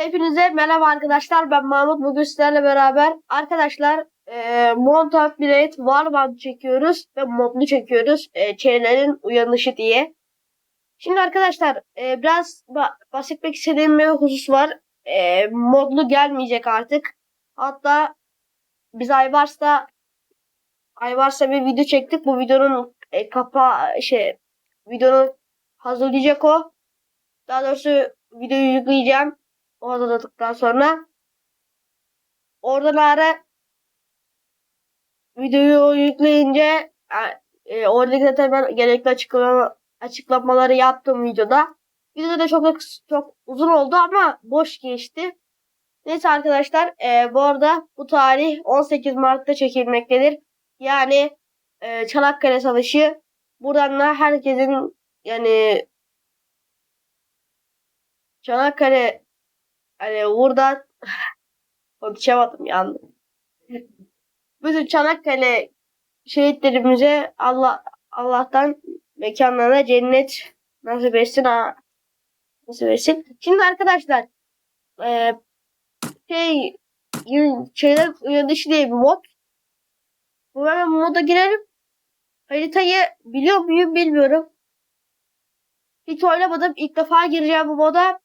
Hepinize merhaba arkadaşlar. Ben Mahmut. Bugün sizlerle beraber arkadaşlar e, Monta Blade Warband çekiyoruz ve modlu çekiyoruz. E, Çeylerin uyanışı diye. Şimdi arkadaşlar e, biraz ba- bahsetmek istediğim bir husus var. E, modlu gelmeyecek artık. Hatta biz Aybars'ta Aybars'ta bir video çektik. Bu videonun e, kapa şey videonun hazırlayacak o. Daha doğrusu videoyu yükleyeceğim. Oradadıktan sonra oradan ara videoyu yükleyince e, oradaki zaten ben gerekli açıklama, açıklamaları yaptım videoda. Videoda da çok çok uzun oldu ama boş geçti. Neyse arkadaşlar e, bu arada bu tarih 18 Mart'ta çekilmektedir. Yani e, Çanakkale Savaşı. Buradan da herkesin yani Çanakkale hani burada konuşamadım yandım. Bütün Çanakkale şehitlerimize Allah Allah'tan mekanlarına cennet nasip etsin ha. Nasip etsin. Şimdi arkadaşlar e, şey şeyler uyanışı diye bir mod. Bu bu moda girelim. Haritayı biliyor muyum bilmiyorum. Hiç oynamadım. İlk defa gireceğim bu moda.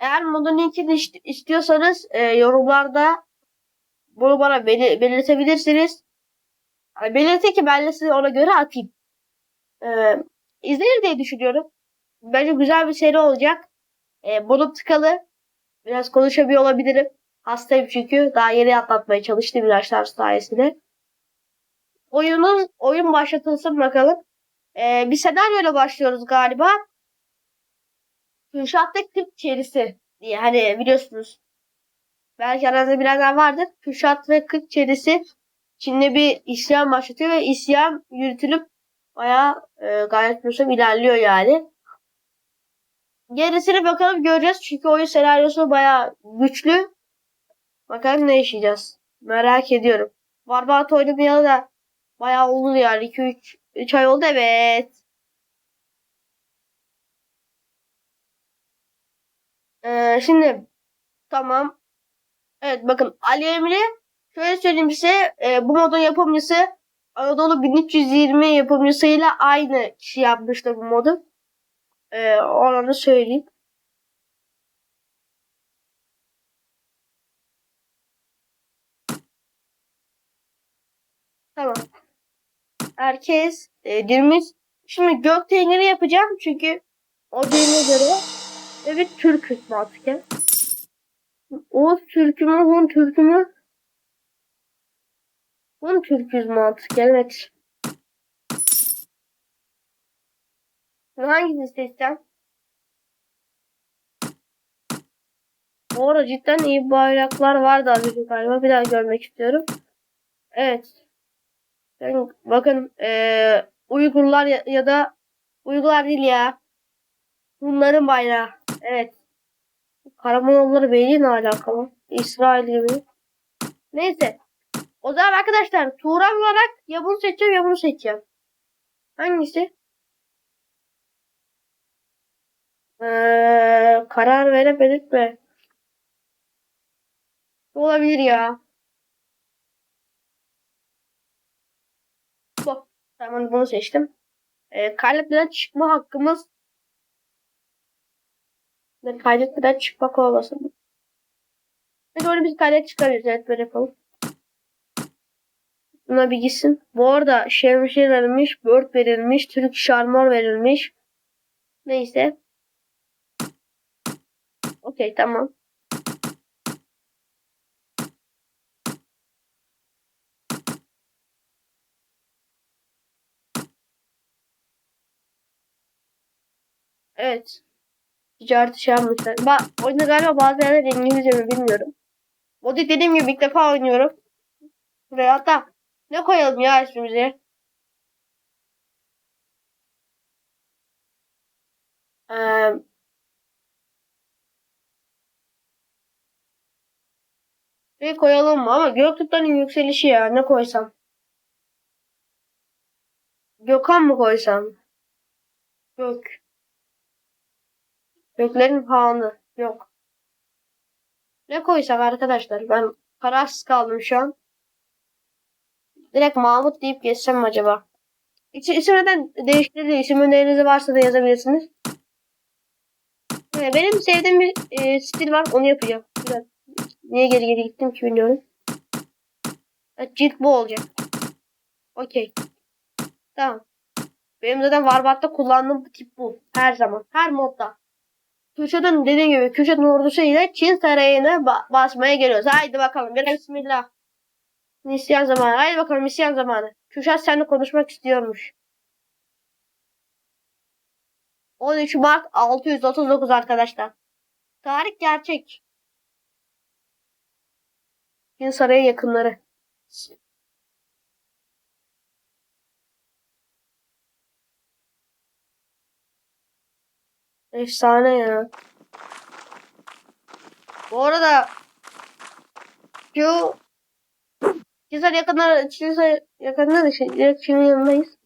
Eğer modun linkini ist- istiyorsanız e, yorumlarda bunu bana beli- belirtebilirsiniz. Yani belirtin ki ben de size ona göre atayım. E, izlenir diye düşünüyorum. Bence güzel bir seri olacak. E, bonum tıkalı. Biraz konuşamıyor olabilirim. Hastayım çünkü. Daha yeni atlatmaya çalıştım ilaçlar sayesinde. Oyunun oyun başlatılsın bakalım. E, bir senaryoyla başlıyoruz galiba. Kürşat'ta 40 çerisi diye hani biliyorsunuz. Belki aranızda bilenler vardır. Kürşat ve 40 çerisi Çin'de bir isyan başlatıyor ve isyan yürütülüp bayağı e, gayet güzel ilerliyor yani. Gerisini bakalım göreceğiz. Çünkü oyun senaryosu bayağı güçlü. Bakalım ne yaşayacağız. Merak ediyorum. Barbant oynamayalı da bayağı oldu yani. 2-3 3 ay oldu evet. Ee, şimdi tamam. Evet bakın Ali Emre şöyle söyleyeyim size e, bu modun yapımcısı Anadolu 1320 yapımcısıyla aynı kişi yapmıştı bu modu. Ee, onu da söyleyeyim. Tamam. Herkes e, dirmiş. Şimdi gök tengeri yapacağım çünkü o dediğine göre evet Türk'üz mantıken. Oğuz Türk'ü mü, Hun Türk'ü mü? Hun Türk'üz mantıken evet. Hangisini seçsem? Bu arada cidden iyi bayraklar vardı az önce galiba. Bir daha görmek istiyorum. Evet. Ben, bakın eee Uygurlar ya, ya da Uygurlar değil ya. Bunların bayrağı. Evet. Karamanoğulları Beyliği ne alakalı? İsrail gibi. Neyse. O zaman arkadaşlar Turan olarak ya bunu seçeceğim ya bunu seçeceğim. Hangisi? Ee, karar veremedik mi? Olabilir ya. Bu. Tamam bunu seçtim. Ee, kaybetmeden çıkma hakkımız ve kaydetmeden çıkmak olmasın. Hadi öyle biz kaydet çıkarıyoruz. Evet böyle yapalım. Buna bir gitsin. Bu arada şemsiye verilmiş, Word verilmiş, Türk Şarmor verilmiş. Neyse. Okey tamam. Evet. Ticaret şey yapmışlar. Bak oyunda galiba bazı yerler İngilizce mi bilmiyorum. O da dediğim gibi ilk defa oynuyorum. Buraya hatta ne koyalım ya ismimize? Ee, bir koyalım mı? Ama Göktürklerin yükselişi ya. Ne koysam? Gökhan mı koysam? Gök. Göklerin Hanı. Yok. Ne koysak arkadaşlar? Ben kararsız kaldım şu an. Direkt Mahmut deyip geçsem mi acaba? İsim, neden değiştirdi? İsim önerinizi varsa da yazabilirsiniz. Ee, Benim sevdiğim bir e, stil var. Onu yapacağım. Biraz. Niye geri geri gittim ki bilmiyorum. Evet, cilt bu olacak. Okey. Tamam. Benim zaten Warbart'ta kullandığım tip bu. Her zaman. Her modda. Kürşat'ın dediğim gibi Kürşat'ın ordusu ile Çin sarayını ba- basmaya geliyoruz. Haydi bakalım. Bismillah. İsyan zamanı. Haydi bakalım isyan zamanı. Kürşat seninle konuşmak istiyormuş. 13 Mart 639 arkadaşlar. Tarih gerçek. Çin sarayı yakınları. Efsane ya. Bu arada şu Çizar yakınlar Çizar yakınlar da şey, direkt Çin'in yanındayız.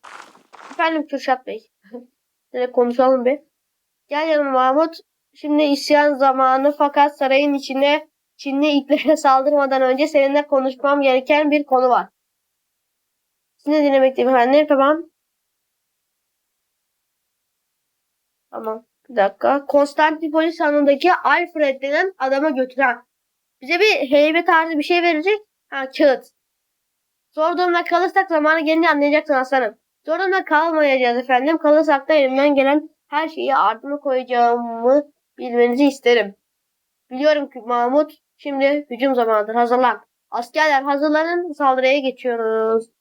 Efendim Kürşat Bey. direkt konuşalım bir. Gel yanıma Mahmut. Şimdi isyan zamanı fakat sarayın içine Çinli itlere saldırmadan önce seninle konuşmam gereken bir konu var. Sizi dinlemekteyim efendim. Tamam. Tamam. Bir dakika. Konstantinopol hanındaki Alfred denen adama götüren. Bize bir heybe tarzı bir şey verecek. Ha kağıt. Zor durumda kalırsak zamanı gelince anlayacaksın aslanım. Zor durumda kalmayacağız efendim. Kalırsak da elimden gelen her şeyi ardına koyacağımı bilmenizi isterim. Biliyorum ki Mahmut şimdi hücum zamanıdır. Hazırlan. Askerler hazırlanın. Saldırıya geçiyoruz.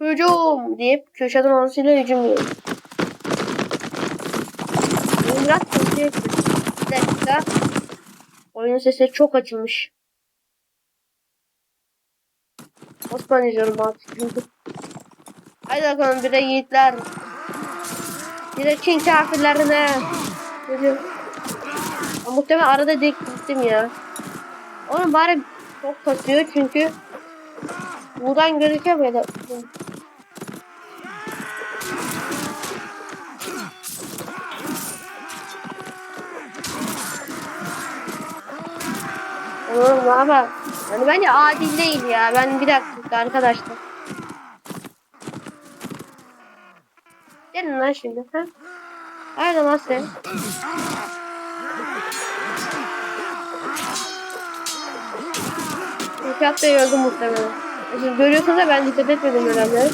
Hücum deyip Kürşat'ın ordusuyla hücum. Benim biraz yapıyor. Bir dakika. Oyunun sesi çok açılmış. Osman izliyorum artık. Haydi bakalım bir de yiğitler. Bir de Çin kafirlerine. Geliyor. Ya Muhtemelen arada dik gittim ya. Onun bari çok kasıyor çünkü buradan gözüküyor ya da Oğlum ama yani bence adil değil ya. Ben bir dakika arkadaşlar. Gelin lan şimdi. Ha? Nerede lan sen? Uçak da öldüm muhtemelen. Siz görüyorsunuz da ben dikkat etmedim herhalde.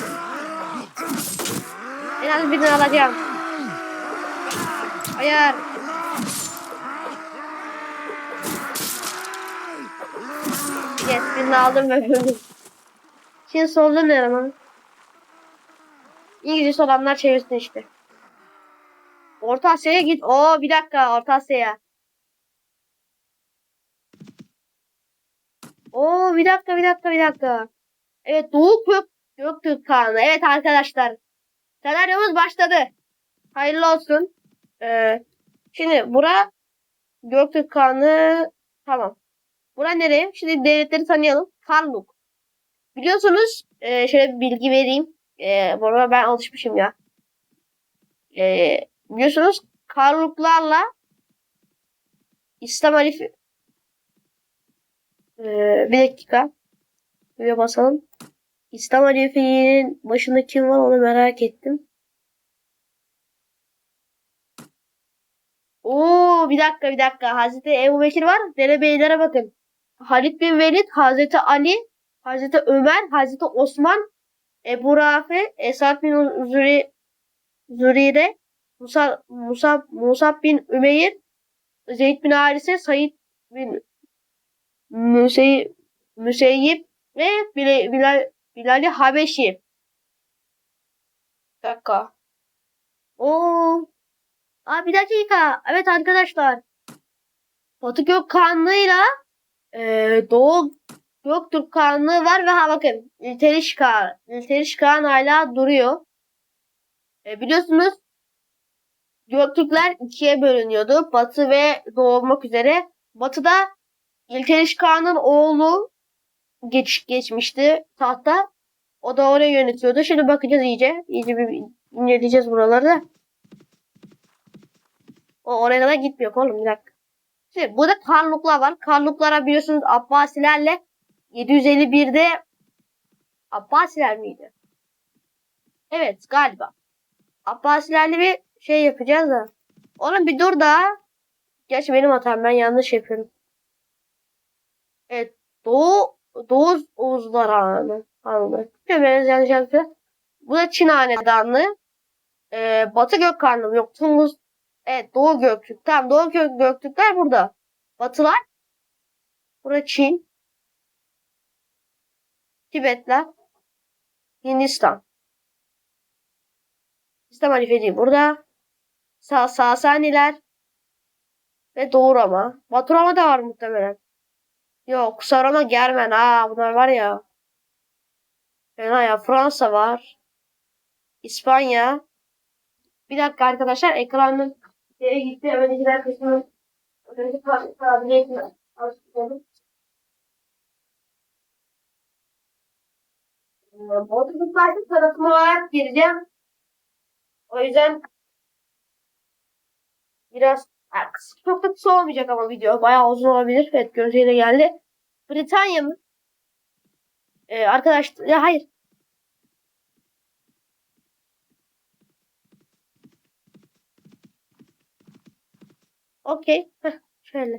En az birini alacağım. Hayır. Yes, birini aldım ve öldüm. Şimdi solda ne ama? İngilizce olanlar çevirsin işte. Orta Asya'ya git. Oo bir dakika Orta Asya'ya. Oo bir dakika bir dakika bir dakika. Evet Doğu Gök Göktürk Kağanı. Evet arkadaşlar. Senaryomuz başladı. Hayırlı olsun. Ee, şimdi bura Göktürk Kağanı tamam. Bura nereye? Şimdi devletleri tanıyalım. Karluk. Biliyorsunuz e, şöyle bir bilgi vereyim. E, bu arada ben alışmışım ya. E, biliyorsunuz Karluklarla İslam Halifi e, bir dakika. Buraya basalım. İslam Halife'nin başında kim var onu merak ettim. Oo bir dakika bir dakika. Hazreti Ebu Bekir var. Derebeylere bakın. Halid bin Velid, Hazreti Ali, Hazreti Ömer, Hazreti Osman, Ebu Rafi, Esad bin Züri, Zürire, Musa, Musa, Musab bin Ümeyr, Zeyd bin Harise, Said bin Müseyyip, Müseyyip ve Bilal, Bilal, Bilal-i Habeşi. Bir dakika. Oo. Aa, bir dakika. Evet arkadaşlar. Batı Gökhanlı'yla ee, Doğu Göktürk Kağanlığı var ve ha bakın İlteriş Kağan. İlteriş Kağan hala duruyor. E, biliyorsunuz Göktürkler ikiye bölünüyordu. Batı ve Doğu olmak üzere. Batı'da İlteriş Kağan'ın oğlu geç, geçmişti tahta. O da oraya yönetiyordu. Şimdi bakacağız iyice. İyice bir inceleyeceğiz buraları da. O oraya kadar gitmiyor oğlum bir dakika. Şimdi burada Karluklar var. Karluklara biliyorsunuz Abbasilerle 751'de Abbasiler miydi? Evet galiba. Abbasilerle bir şey yapacağız da. Oğlum bir dur da. Gerçi benim hatam ben yanlış yapıyorum. Evet. Doğu Doğu Oğuzlar Hanı. Hanı. Ben yanlış yaptım. Bu da Çin Hanedanlığı. Ee, Batı Gökkarnım yok. Tungus. Evet Doğu Göktürk. Tamam Doğu Gök Göktürkler burada. Batılar. Burada Çin. Tibetler. Hindistan. İslam halifeliği burada. Sa Sasaniler. Ve Doğu Roma. Batı Roma da var muhtemelen. Yok. Kısa Roma Germen. Ha bunlar var ya. Fena ya. Fransa var. İspanya. Bir dakika arkadaşlar. Ekranın şeye gitti. Dakika kısmını öteki kabiliyetini açıklayalım. Bozuklaştık tanıtım olarak gireceğim. O yüzden biraz çok da kısa olmayacak ama video. Bayağı uzun olabilir. Evet görüntüye geldi. Britanya mı? Ee, arkadaşlar hayır. Okey. Şöyle.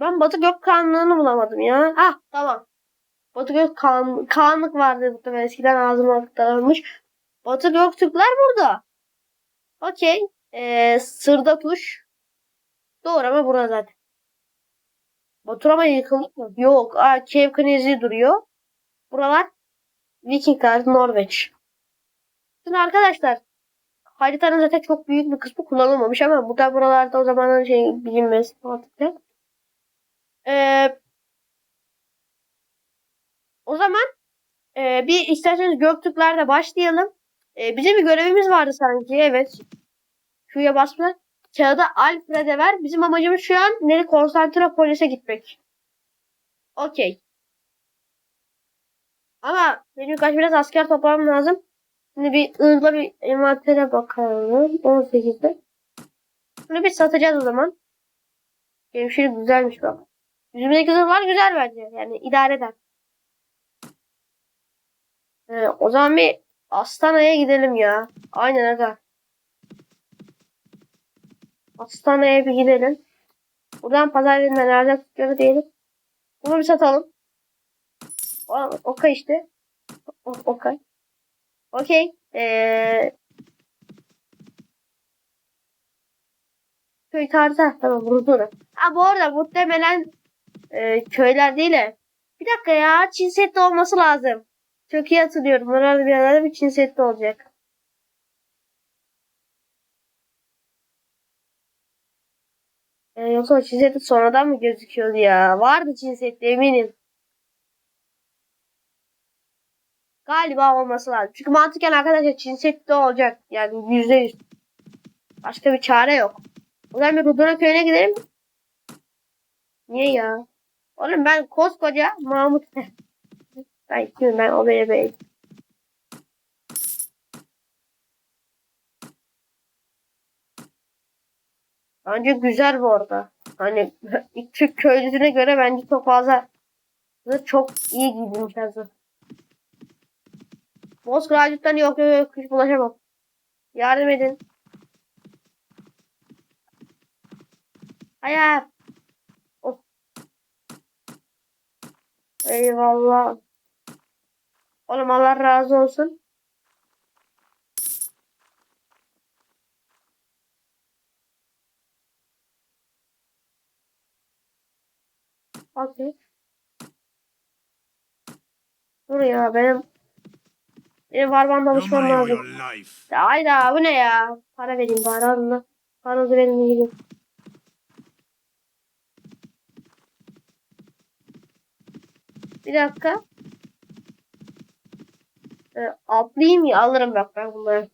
Ben Batı Gök Kanlığı'nı bulamadım ya. Ah tamam. Batı Gök kan, Kanlık vardı muhtemelen eskiden ağzıma aktarılmış. Batı Göktürkler burada. Okey. Ee, sırda tuş. Doğru ama burada zaten. Baturama yıkıldı mı? Yok. Aa, Cape Knizli duruyor. Buralar Vikingler, Norveç. Şimdi arkadaşlar haritanın zaten çok büyük bir kısmı kullanılmamış ama bu da buralarda o zamanın şey bilinmez mantıklı. Ee, o zaman e, bir isterseniz Göktürkler'de başlayalım. E, bizim bir görevimiz vardı sanki. Evet. Şuraya basma. Kağıda Alfred'e ver. Bizim amacımız şu an nere Konstantinopolis'e gitmek. Okey. Ama benim kaç biraz asker toplamam lazım. Şimdi bir hızla bir envantere bakalım. 18'de. Bunu bir satacağız o zaman. Şey güzelmiş bak. Yüzümdeki zırhlar güzel bence. Yani idare eder. Ee, o zaman bir Astana'ya gidelim ya. Aynen aga. Astana'ya bir gidelim. Buradan pazar yerinden erzak tutuyoruz diyelim. Bunu bir satalım. O, okay işte. O, okay. Okey. Ee, köy tarzı. Tamam bunu. Ha bu arada muhtemelen e, köyler değil de. Bir dakika ya. Çin setli olması lazım. Çok iyi hatırlıyorum. Orada bir yerlerde bir Çin setli olacak. E, yoksa Çin setli sonradan mı gözüküyordu ya? Vardı Çin setli eminim. Galiba olması lazım. Çünkü mantıken arkadaşlar Çin setli olacak. Yani yüzde yüz. Başka bir çare yok. O zaman bir Rudona köyüne gidelim. Niye ya? Oğlum ben koskoca Mahmut. ben istiyorum ben o beni bey. Bence güzel bu arada. Hani Türk köylüsüne göre bence çok fazla çok iyi giydirmiş hazır. Bozkıracıktan yok yok yok hiç bulaşamam. Yardım edin. Hayır. Of. Eyvallah. Oğlum Allah razı olsun. Okey. Dur ya benim alışmam my or lazım. Ya hayda bu ne ya? Para vereyim bari alın. Paranızı verin gidin. Bir dakika. Ee, atlayayım ya alırım bak ben bunları.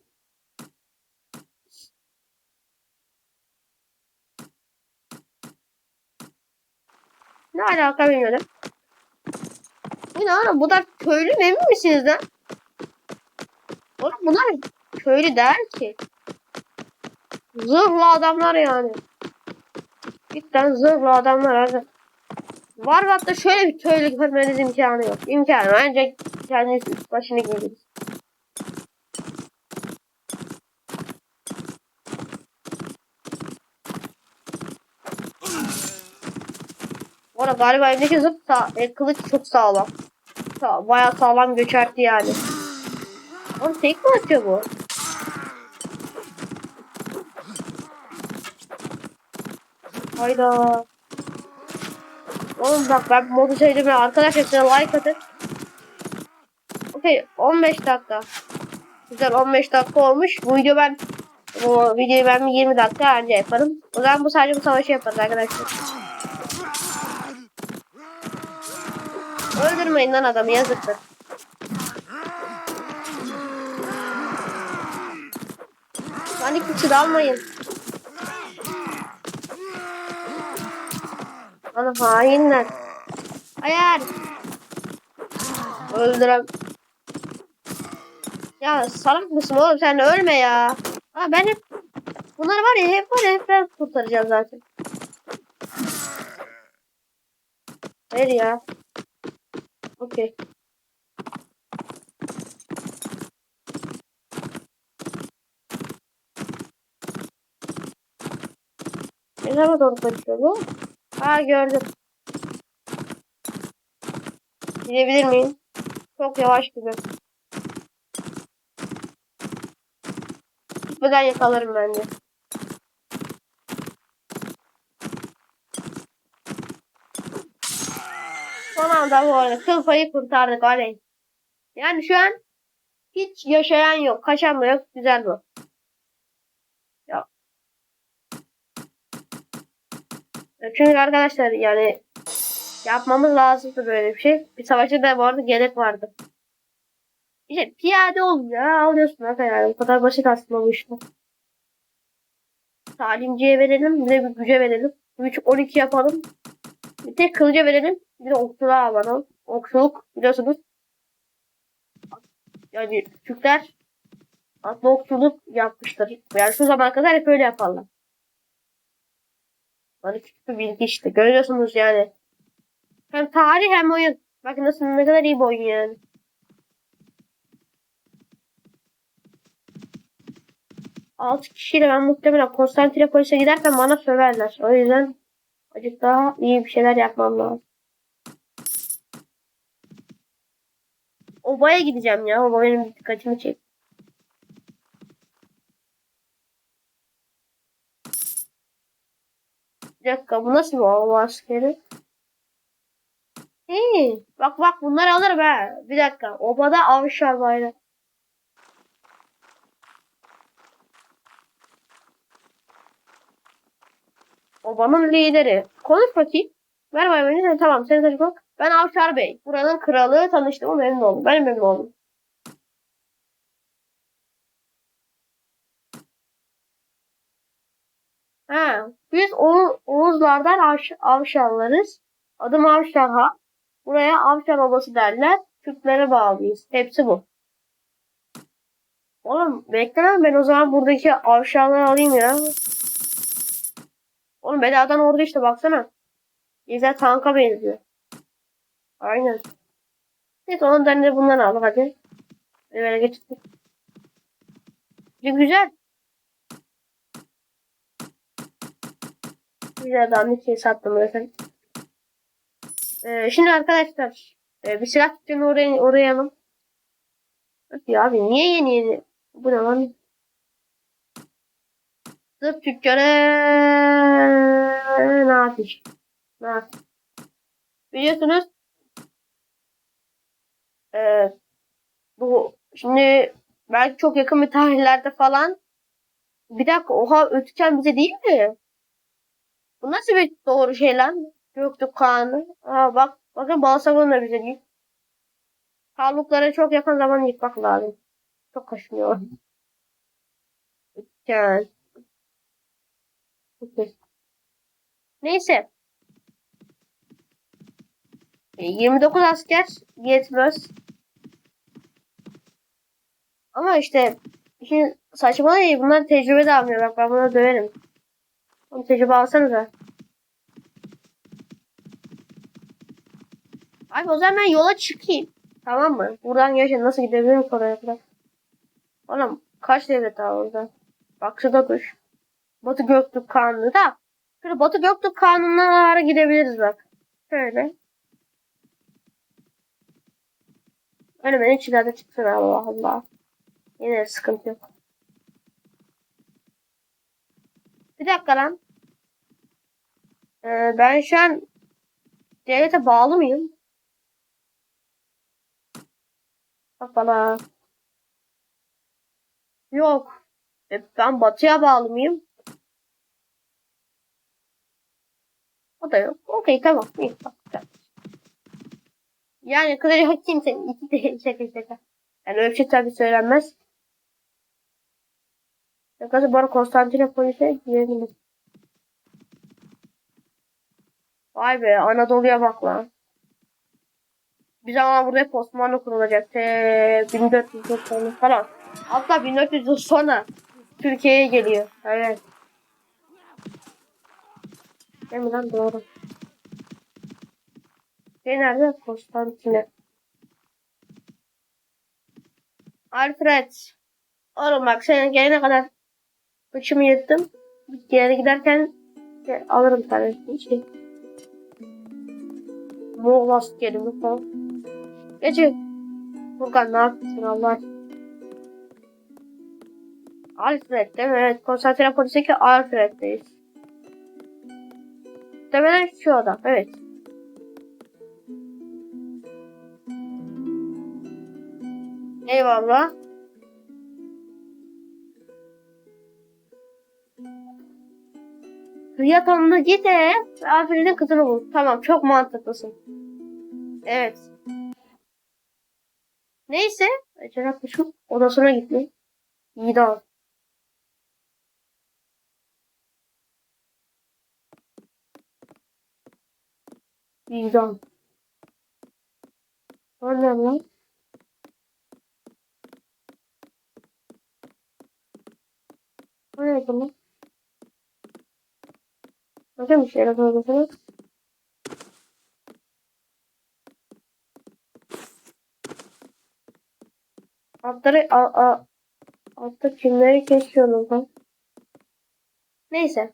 Ne alaka bilmiyorum. Bu ne oğlum? Bu da köylü mü emin misiniz lan? Oğlum bunlar köylü değil ki. Zırhlı adamlar yani. Cidden zırhlı adamlar abi. Var hatta şöyle bir köylü görmeniz imkanı yok. İmkanı ancak kendiniz üst başını giydiniz. Bu arada galiba evdeki zırh sağ, e, kılıç çok sağlam. Sağ, bayağı sağlam göçertti yani. Oğlum tek mi atıyor bu? Hayda. Oğlum bak ben modu sevdim ya. Arkadaşlar size like atın. Okey 15 dakika. Güzel 15 dakika olmuş. Bu video ben bu videoyu ben bir 20 dakika önce yaparım. O zaman bu sadece bu savaşı yaparız arkadaşlar. Öldürmeyin lan adamı yazıktır. Panik içi dalmayın. Lan hainler. Hayır. Öldürem. Ya salak mısın oğlum sen ölme ya. Ha ben hep bunlar var ya hep var ya hep ben kurtaracağım zaten. Hayır ya. Okey. Tarafa doğru kaçıyor bu? Ha gördüm. Gidebilir miyim? Çok yavaş gibi. Gitmeden yakalarım bence. Son anda bu arada kıl payı kurtardık oley. Yani şu an hiç yaşayan yok. Kaçan da yok. Güzel bu. Çünkü arkadaşlar yani yapmamız lazımdı böyle bir şey. Bir savaşta da bu arada gerek vardı. İşte piyade olun ya alıyorsun arkadaşlar. Bu kadar basit aslında bu işte. Talimciye verelim. Bir de bir güce verelim. Güç 12 yapalım. Bir tek kılıca verelim. Bir de okçuluğa alalım. Okçuluk biliyorsunuz. Yani Türkler atlı okçuluk yapmıştır. Yani şu zamana kadar hep öyle yaparlar. Hani küçük bir bilgi işte. Görüyorsunuz yani. Hem tarih hem oyun. Bakın nasıl ne kadar iyi bir oyun yani. Altı kişiyle ben muhtemelen Konstantinopolis'e giderken bana söverler. O yüzden Azıcık daha iyi bir şeyler yapmam lazım. Obaya gideceğim ya. Oba benim dikkatimi çek. Bir dakika bu nasıl bir oba askeri? Hey, bak bak bunları alırım ha. Bir dakika. Obada avşar bayrağı. Oba'nın lideri. Konuş bakayım. Merhaba beni. Tamam seni tanışmak. Ben Avşar Bey. Buranın kralı. Tanıştığıma memnun oldum. Ben memnun oldum. Ha, biz Oğuzlardan Avş Avşarlarız. Adım Avşar ha. Buraya Avşar Obası derler. Türklere bağlıyız. Hepsi bu. Oğlum beklemem ben o zaman buradaki avşarları alayım ya. Oğlum beladan orada işte baksana. Güzel tanka benziyor. Aynen. Neyse ondan da bundan al hadi. Böyle geçtik. Güzel. Dandik şey sattım zaten. Ee, şimdi arkadaşlar e, bir silah dükkanı oraya uğrayalım. Ya abi niye yeni yeni? Bu ne lan? Sırf tüccara ne yapmış? Ne yapmış? Biliyorsunuz e, bu şimdi belki çok yakın bir tarihlerde falan bir dakika oha ötüken bize değil mi? Bu nasıl bir doğru şey lan? Göktürk Kağan'ı. Aa bak bakın Balsagon da bize değil. Karluklara çok yakın zaman yıkmak lazım. Çok kaşınıyor. Ötüken. Neyse. E, 29 asker yetmez. Ama işte İşin saçma değil. Bunlar tecrübe de almıyor. Bak ben buna döverim. Oğlum tecrübe alsanıza. Abi o zaman ben yola çıkayım. Tamam mı? Buradan gerçekten nasıl gidebilirim oraya kadar? Oğlum kaç devlet daha orada? Bak şurada dur. Batı Göktürk Kanunu da. Şöyle Batı Göktürk Kanunu'na gidebiliriz bak. Şöyle. Önüme hiç ileride çıksın Allah Allah. Yine sıkıntı yok. Bir dakika lan. Ee, ben şu an devlete bağlı mıyım? Bak bana. Yok. E, ben batıya bağlı mıyım? O da yok. Okey tamam. İyi, bak, güzel. Yani kısaca kimsenin iki de şaka şaka. Yani öyle bir şey tabii söylenmez. Şakası bana Konstantinopolis'e girelim. Vay be Anadolu'ya bak lan. Bir zaman burada hep Osmanlı kurulacak. Te 1400 yıl sonra falan. Hatta 1400 yıl sonra Türkiye'ye geliyor. Evet. Değil mi lan doğru. Şey nerede? Konstantine. Alfred. Oğlum bak sen gelene kadar kıçımı yırttım. Geri giderken alırım tanesini. Şey. Moğol askerimi falan. Gece. Furkan ne yapıyorsun Allah? Alfred değil mi? Evet. Konstantinopolis'teki Alfred'deyiz. Muhtemelen şu adam. Evet. Eyvallah. Rüya tonuna git e. Alfred'in kızını bul. Tamam çok mantıklısın. Evet. Neyse. Cenab kuşum odasına gitti. İyi daha. Daha. Annem lan. O ne bunu? Bakın bir şeyler odasına. Altları a, a, altta kimleri kesiyorum ben. Neyse.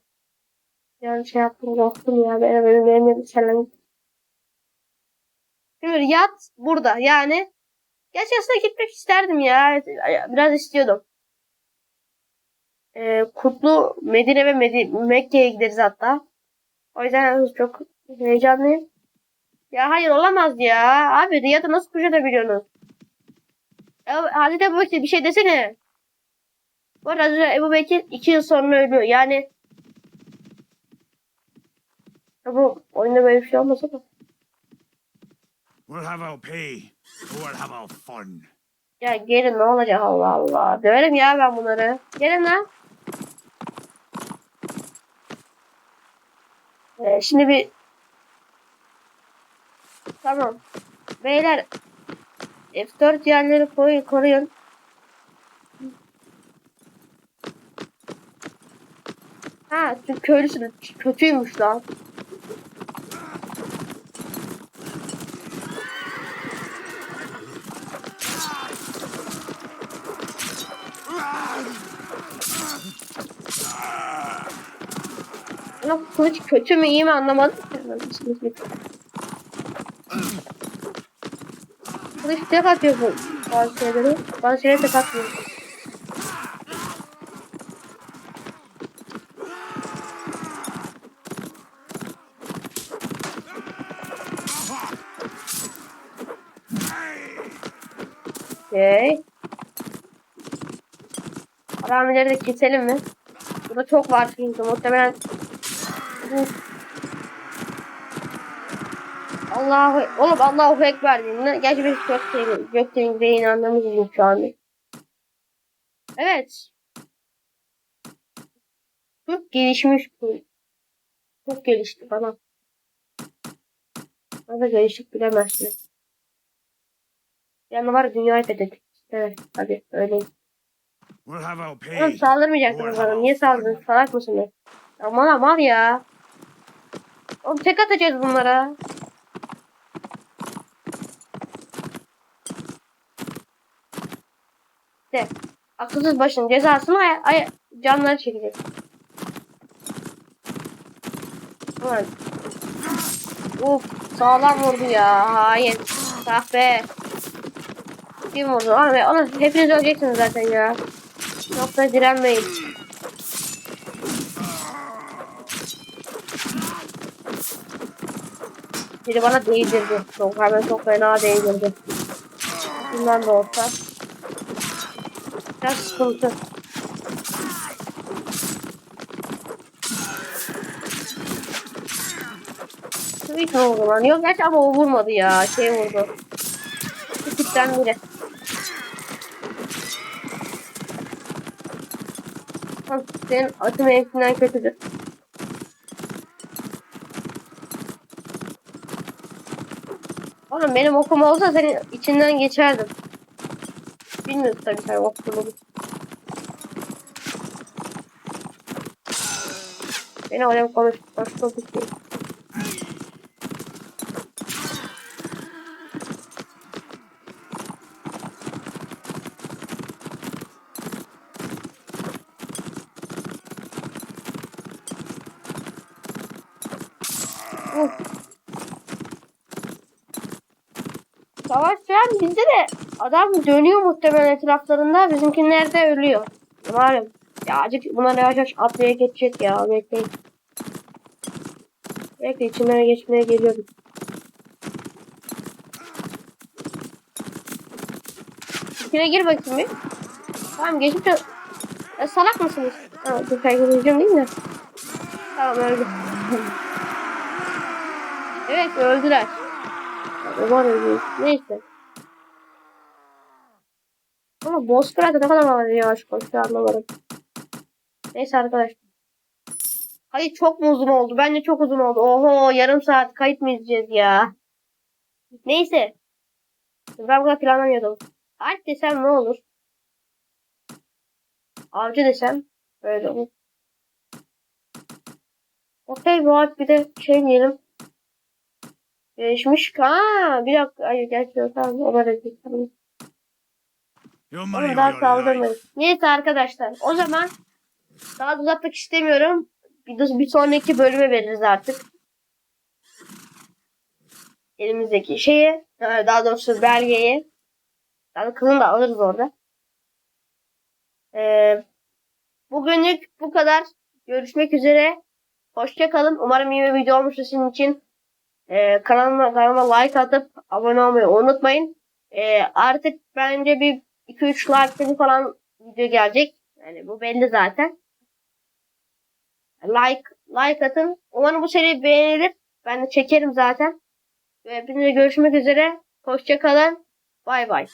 Yani şey yaptım korktum ya. Benim benim benim benim selam. Şimdi yat burada yani. Gerçi aslında gitmek isterdim ya. Biraz istiyordum. Ee, Kutlu Medine ve Medi Mekke'ye gideriz hatta. O yüzden çok heyecanlıyım. Ya hayır olamaz ya. Abi Riyad'ı nasıl kuşatabiliyorsunuz? Ya, Hazreti Ebu Bekir bir şey desene. Bu arada Hazreti Ebu Bekir iki yıl sonra ölüyor. Yani ya bu oyunda böyle bir şey olmasa da. We'll have our pay. We'll have our fun. Ya gelin ne olacak Allah Allah. Döverim ya ben bunları. Gelin lan. Ee, şimdi bir Tamam. Beyler F4 yerleri koyun koruyun. Ha, çünkü köylüsün kötüymüş lan. Ama kılıç kötü mü iyi mi anlamadım. Kılıç tek atıyor bu bazı şeyleri. Bazı şeyleri tek atmıyor. Okey. Ramileri de keselim mi? Burada çok var çünkü muhtemelen Uf. Allahu oğlum Allahu ekber diyeyim. Gerçi biz gökten gökten diye inandığımız şu an. Evet. Çok gelişmiş bu. Çok gelişti bana. Bana gelişik bilemezsin. Yani var dünyayı fethettik. Evet tabii öyle. Oğlum saldırmayacaktınız bana. Niye saldırdınız? Salak mısınız? Aman aman ya. Oğlum tek atacağız bunlara. De. Akılsız başın cezasını ay, ay canları çekecek. Ulan. Uf sağlam vurdu ya. Hayır. Kahpe. Kim vurdu? Oğlum hepiniz öleceksiniz zaten ya. Çok da direnmeyin. Biri bana değdirdi. Çok hemen çok fena değdirdi. Bundan da olsa. Biraz sıkıntı. Hiç ne oldu lan? Yok gerçi ama o vurmadı ya. Şey vurdu. Tipten biri. Senin atı mevkisinden kötüdür. Oğlum benim okum olsa senin içinden geçerdim. Bilmiyorum tabii sen okuduğunu. Beni oraya konuş, konuşmak değil. Uf. Savaş falan bizde de adam dönüyor muhtemelen etraflarında. Bizimkiler de ölüyor. Malum. Ya acık bunlar yavaş yavaş atlaya geçecek ya. Bekleyin. Bekle içinden geçmeye geliyorum. İçine gir bakayım bir. Tamam geçip de... Ya, salak mısınız? Ha, dur kaygılayacağım değil mi? Tamam öldü. evet öldüler. Ulan öldü. Neyse. Ama Bozkır'a ne kadar var yavaş koşuyor anlamadım. Neyse arkadaşlar. Hayır çok mu uzun oldu? Bence çok uzun oldu. Oho yarım saat kayıt mı izleyeceğiz ya? Neyse. Ben burada planlamıyordum. Alp desem ne olur? Avcı desem böyle olur. Okey bu Alp bir de şey diyelim. Değişmiş. Ha bir dakika. Hayır gerçi yok. Tamam ona da değil. Tamam. Your money Ama or daha your saldırmayın. life. Neyse arkadaşlar. O zaman daha da uzatmak istemiyorum. Bir, bir sonraki bölüme veririz artık. Elimizdeki şeyi. Daha doğrusu belgeyi. Daha da kızını da alırız orada. Ee, bugünlük bu kadar. Görüşmek üzere. Hoşça kalın. Umarım iyi bir video olmuştur sizin için. Ee, kanalıma, kanalıma like atıp abone olmayı unutmayın. Ee, artık bence bir 2-3 like falan video gelecek. Yani bu belli zaten. Like like atın. Umarım bu seri beğenilir. Ben de çekerim zaten. Ve hepinize görüşmek üzere. Hoşça kalın. Bay bay.